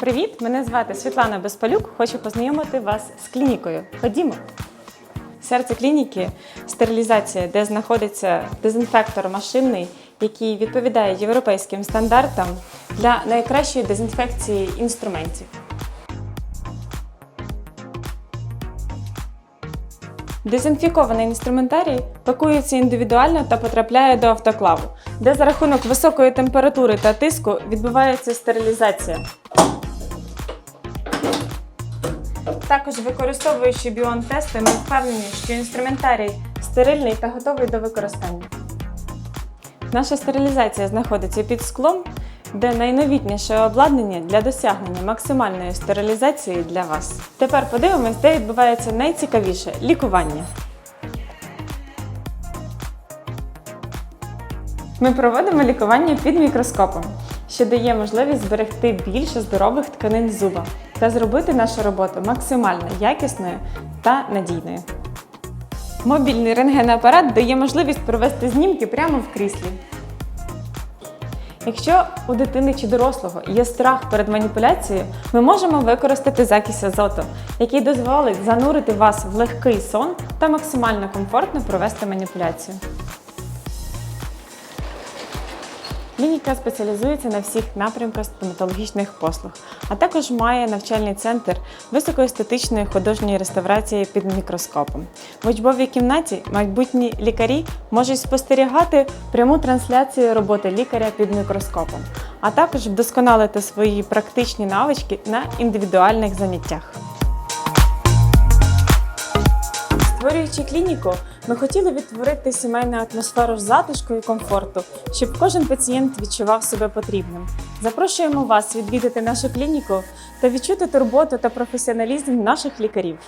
Привіт! Мене звати Світлана Безпалюк. Хочу познайомити вас з клінікою. Ходімо. Серце клініки стерилізація, де знаходиться дезінфектор машинний, який відповідає європейським стандартам для найкращої дезінфекції інструментів. Дезінфікований інструментарій пакується індивідуально та потрапляє до автоклаву, де за рахунок високої температури та тиску відбувається стерилізація. Також використовуючи біон-тести, ми впевнені, що інструментарій стерильний та готовий до використання. Наша стерилізація знаходиться під склом, де найновітніше обладнання для досягнення максимальної стерилізації для вас. Тепер подивимось, де відбувається найцікавіше лікування. Ми проводимо лікування під мікроскопом, що дає можливість зберегти більше здорових тканин зуба та зробити нашу роботу максимально якісною та надійною. Мобільний рентгенапарат дає можливість провести знімки прямо в кріслі. Якщо у дитини чи дорослого є страх перед маніпуляцією, ми можемо використати закись азоту, який дозволить занурити вас в легкий сон та максимально комфортно провести маніпуляцію. Клініка спеціалізується на всіх напрямках стоматологічних послуг, а також має навчальний центр високоестетичної художньої реставрації під мікроскопом. В учбовій кімнаті майбутні лікарі можуть спостерігати пряму трансляцію роботи лікаря під мікроскопом, а також вдосконалити свої практичні навички на індивідуальних заняттях. Створюючи клініку, ми хотіли відтворити сімейну атмосферу затишку і комфорту, щоб кожен пацієнт відчував себе потрібним. Запрошуємо вас відвідати нашу клініку та відчути турботу та професіоналізм наших лікарів.